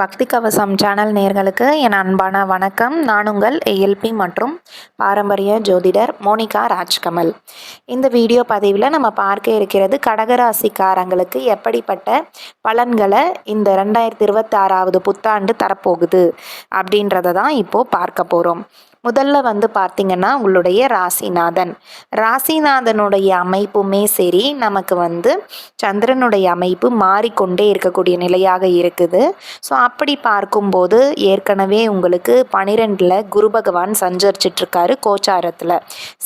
பக்தி கவசம் சேனல் நேர்களுக்கு என் அன்பான வணக்கம். நான் உங்கள் ஏஎல்பி மற்றும் பாரம்பரிய ஜோதிடர் மோனிகா ராஜ்கமல். இந்த வீடியோ பதிவில் நம்ம பார்க்க இருக்கிறது கடகராசிக்காரங்களுக்கு எப்படிப்பட்ட பலன்களை இந்த ரெண்டாயிரத்தி இருபத்தாறாவது புத்தாண்டு தரப்போகுது அப்படின்றத தான் இப்போது பார்க்க போகிறோம் முதல்ல வந்து பார்த்திங்கன்னா உங்களுடைய ராசிநாதன். ராசிநாதனுடைய அமைப்புமே சரி நமக்கு வந்து சந்திரனுடைய அமைப்பு மாறிக்கொண்டே இருக்கக்கூடிய நிலையாக இருக்குது. ஸோ அப்படி பார்க்கும்போது ஏற்கனவே உங்களுக்கு பனிரெண்டில் குரு பகவான் சஞ்சரிச்சிட்ருக்காரு கோச்சாரத்தில்.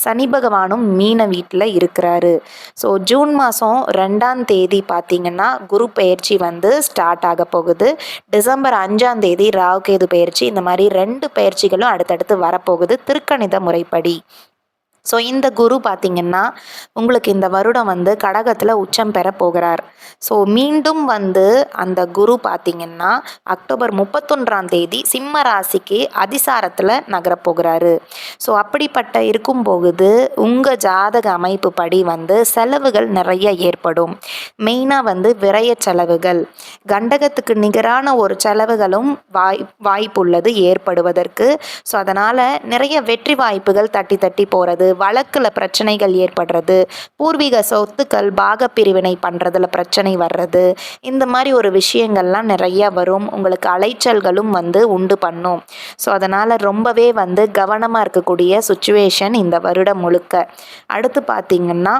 சனி பகவானும் மீன வீட்டில் இருக்கிறாரு. ஸோ ஜூன் மாதம் ரெண்டாம் தேதி பார்த்திங்கன்னா குரு பயிற்சி வந்து ஸ்டார்ட் ஆக போகுது. டிசம்பர் அஞ்சாம் தேதி ராகுகேது பயிற்சி இந்த மாதிரி ரெண்டு பயிற்சிகளும் அடுத்தடுத்து வரப்போகுது. திருக்கணித முறைப்படி. ஸோ இந்த குரு பார்த்திங்கன்னா உங்களுக்கு இந்த வருடம் வந்து கடகத்தில் உச்சம் பெற போகிறார். ஸோ மீண்டும் வந்து அந்த குரு பார்த்திங்கன்னா அக்டோபர் முப்பத்தொன்றாம் தேதி சிம்ம ராசிக்கு அதிசாரத்தில் நகரப்போகிறாரு ஸோ அப்படிப்பட்ட இருக்கும் போகுது உங்கள் ஜாதக அமைப்பு படி வந்து செலவுகள் நிறைய ஏற்படும். மெயினாக வந்து விரைய செலவுகள். கண்டகத்துக்கு நிகரான ஒரு செலவுகளும் வாய் வாய்ப்புள்ளது ஏற்படுவதற்கு. ஸோ அதனால் நிறைய வெற்றி வாய்ப்புகள் தட்டி தட்டி போகிறது வழக்கில் பிரச்சனைகள் ஏற்படுறது பூர்வீக சொத்துக்கள் பாக பிரிவினை பண்ணுறதுல பிரச்சனை வர்றது இந்த மாதிரி ஒரு விஷயங்கள்லாம் நிறைய வரும். உங்களுக்கு அலைச்சல்களும் வந்து உண்டு பண்ணும். ஸோ அதனால் ரொம்பவே வந்து கவனமாக இருக்கக்கூடிய சுச்சுவேஷன் இந்த வருடம் முழுக்க. அடுத்து பார்த்திங்கன்னா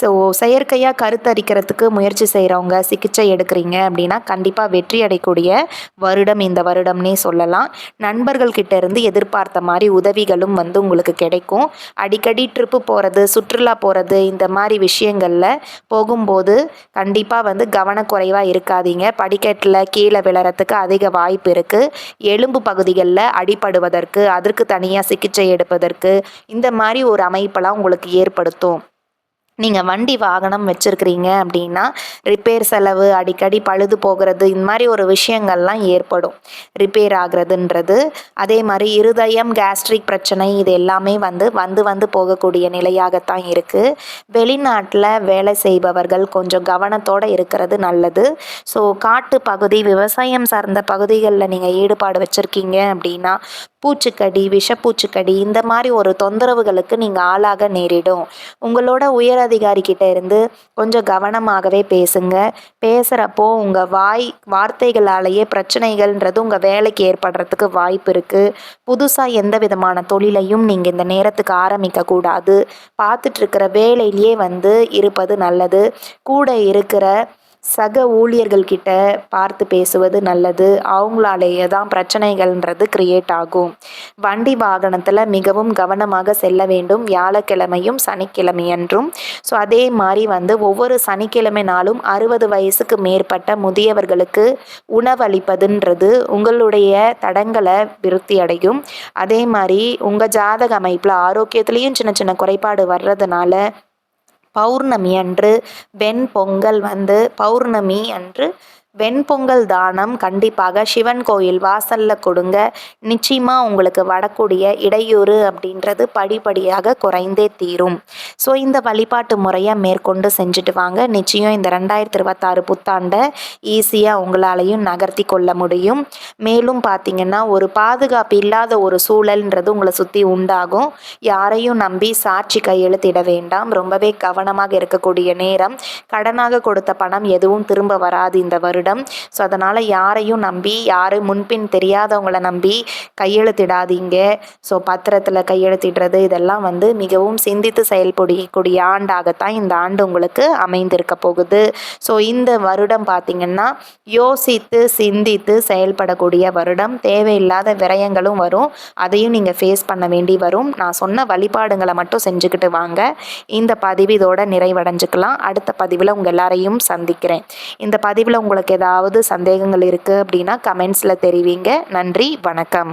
ஸோ செயற்கையாக கருத்தரிக்கிறதுக்கு முயற்சி செய்கிறவங்க சிகிச்சை எடுக்கிறீங்க அப்படின்னா கண்டிப்பாக வெற்றி அடையக்கூடிய வருடம் இந்த வருடம்னே சொல்லலாம். நண்பர்கள்கிட்ட இருந்து எதிர்பார்த்த மாதிரி உதவிகளும் வந்து உங்களுக்கு கிடைக்கும். அடிக்கடி ட்ரிப்பு போகிறது சுற்றுலா போகிறது இந்த மாதிரி விஷயங்களில் போகும்போது கண்டிப்பாக வந்து கவனக்குறைவாக இருக்காதீங்க. படிக்கட்டில் கீழே விழறதுக்கு அதிக வாய்ப்பு இருக்குது எலும்பு பகுதிகளில் அடிபடுவதற்கு அதற்கு தனியாக சிகிச்சை எடுப்பதற்கு இந்த மாதிரி ஒரு அமைப்பெல்லாம் உங்களுக்கு ஏற்படுத்தும். நீங்கள் வண்டி வாகனம் வச்சுருக்கிறீங்க அப்படின்னா ரிப்பேர் செலவு அடிக்கடி பழுது போகிறது இந்த மாதிரி ஒரு விஷயங்கள்லாம் ஏற்படும். ரிப்பேர் ஆகிறதுன்றது. அதே மாதிரி இருதயம் கேஸ்ட்ரிக் பிரச்சனை இது எல்லாமே வந்து வந்து வந்து போகக்கூடிய நிலையாகத்தான் இருக்குது வெளிநாட்டில் வேலை செய்பவர்கள் கொஞ்சம் கவனத்தோடு இருக்கிறது நல்லது. ஸோ காட்டு பகுதி விவசாயம் சார்ந்த பகுதிகளில் நீங்கள் ஈடுபாடு வச்சுருக்கீங்க அப்படின்னா பூச்சிக்கடி விஷப்பூச்சிக்கடி இந்த மாதிரி ஒரு தொந்தரவுகளுக்கு நீங்கள் ஆளாக நேரிடும். உங்களோட உயர அதிகாரிக்கிட்ட இருந்து கொஞ்சம் கவனமாகவே பேசுங்க. பேசுகிறப்போ உங்கள் வாய் வார்த்தைகளாலேயே பிரச்சனைகள்ன்றது உங்கள் வேலைக்கு ஏற்படுறதுக்கு வாய்ப்பு இருக்குது புதுசாக எந்த விதமான தொழிலையும் நீங்கள் இந்த நேரத்துக்கு ஆரம்பிக்கக்கூடாது பார்த்துட்ருக்கிற வேலையிலேயே வந்து இருப்பது நல்லது. கூட இருக்கிற சக ஊழியர்கள்கிட்ட பார்த்து பேசுவது நல்லது. அவங்களாலேயே தான் பிரச்சனைகள்ன்றது கிரியேட் ஆகும். வண்டி வாகனத்தில் மிகவும் கவனமாக செல்ல வேண்டும். வியாழக்கிழமையும் சனிக்கிழமையன்றும். ஸோ அதே மாதிரி வந்து ஒவ்வொரு சனிக்கிழமை நாளும் அறுபது வயசுக்கு மேற்பட்ட முதியவர்களுக்கு உணவளிப்பதுன்றது உங்களுடைய தடங்களை விருத்தி அடையும். அதே மாதிரி உங்கள் ஜாதக அமைப்பில் ஆரோக்கியத்துலேயும் சின்ன சின்ன குறைபாடு வர்றதுனால பௌர்ணமி அன்று வெண் பொங்கல் வந்து பௌர்ணமி அன்று வெண்பொங்கல் தானம் கண்டிப்பாக சிவன் கோயில் வாசலில் கொடுங்க. நிச்சயமாக உங்களுக்கு வரக்கூடிய இடையூறு அப்படின்றது படிப்படியாக குறைந்தே தீரும். ஸோ இந்த வழிபாட்டு முறையை மேற்கொண்டு செஞ்சுட்டு வாங்க. நிச்சயம் இந்த ரெண்டாயிரத்தி இருபத்தாறு புத்தாண்டை ஈஸியாக உங்களாலையும் நகர்த்தி கொள்ள முடியும். மேலும் பார்த்தீங்கன்னா ஒரு பாதுகாப்பு இல்லாத ஒரு சூழல்ன்றது உங்களை சுற்றி உண்டாகும். யாரையும் நம்பி சாட்சி கையெழுத்திட வேண்டாம். ரொம்பவே கவனமாக இருக்கக்கூடிய நேரம். கடனாக கொடுத்த பணம் எதுவும் திரும்ப வராது இந்த வருடம். வருடம் ஸோ அதனால் யாரையும் நம்பி யாரும் முன்பின் தெரியாதவங்கள நம்பி கையெழுத்திடாதீங்க. ஸோ பத்திரத்தில் கையெழுத்திடுறது இதெல்லாம் வந்து மிகவும் சிந்தித்து செயல்படக்கூடிய ஆண்டாகத்தான் இந்த ஆண்டு உங்களுக்கு அமைந்திருக்க போகுது. ஸோ இந்த வருடம் பார்த்திங்கன்னா யோசித்து சிந்தித்து செயல்படக்கூடிய வருடம். தேவையில்லாத விரயங்களும் வரும். அதையும் நீங்கள் ஃபேஸ் பண்ண வேண்டி வரும். நான் சொன்ன வழிபாடுங்களை மட்டும் செஞ்சுக்கிட்டு வாங்க. இந்த பதிவு இதோட நிறைவடைஞ்சுக்கலாம். அடுத்த பதிவில் உங்கள் எல்லாரையும் சந்திக்கிறேன். இந்த பதிவில் உங்களுக்கு ஏதாவது சந்தேகங்கள் இருக்குது அப்படின்னா கமெண்ட்ஸில் தெரிவிங்க. நன்றி வணக்கம்.